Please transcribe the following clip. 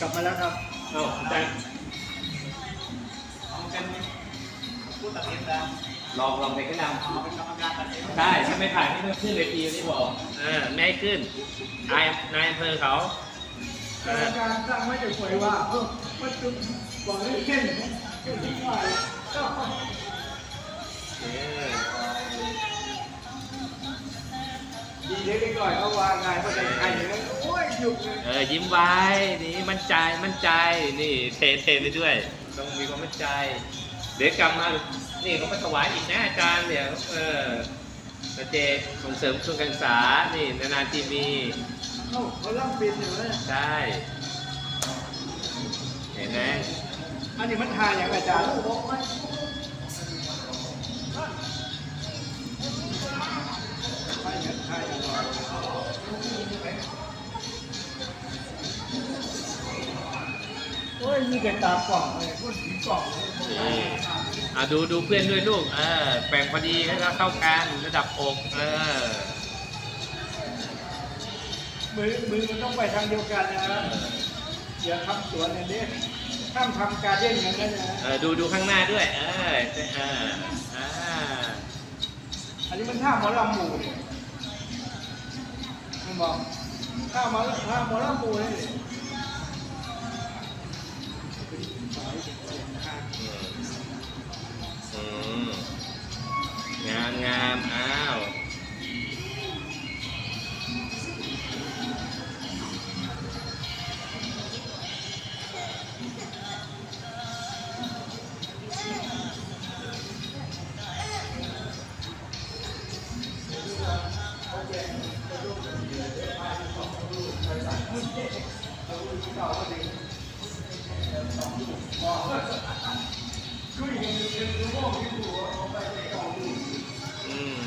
กลับมาแล้วครับเอ้าอาจารย์เป็นผู้ตัดสินนะลองลองไปก็นเป็นกรรมการตัดสินำได้ถ้าไม่ผ่านไม่ต้องขึ้นเวทีนี่บอกเออไม่ให้ขึ้นนายนายอำเภอเขากรรมการตั้งไว้เฉยๆว่าเออมันจุดบอกให้เข้มเข้มที่ว่าก็เออดีเล็กๆหน่อยเขาวางงานก็ได้ใครอย่างนั้นโอ้ยห ยุดเลยเออยิ้มไว้นี่มั่นใจมั่นใจนี่เทเทไปด้วย ต้องมีความมั่นใจ เดี๋ยวกลับมานี่เขามาถวายอีกนะอาจารย์เนี่ยเออนาเจส่งเสริมทุนการศึกษานี่นานๆทีมีเอ้าเขาล่ำปีนอยู่นะใช่เห็นไหมอันนี้มันทานอย่างอาจารย์ มีแต่ตากล่องเลยพูดถึงกล่องเลยนี่อะดูดูเพื่อนด้วยลูก เออแบ่งพอดีให้เราเข้ากันระดับอก เออ มือมือมันต้องไปทางเดียวกันนะอย่าทำสวนอย่างนี้ห้ามทำการเด้นอย่างนั้นนะเออดูดูข้างหน้าด้วย เออเอออ่าอันนี้มันท่าหมอลำหมูเนี่ยมันบอกท่าหมอท่าหมอลำหมู่นี่อื อืม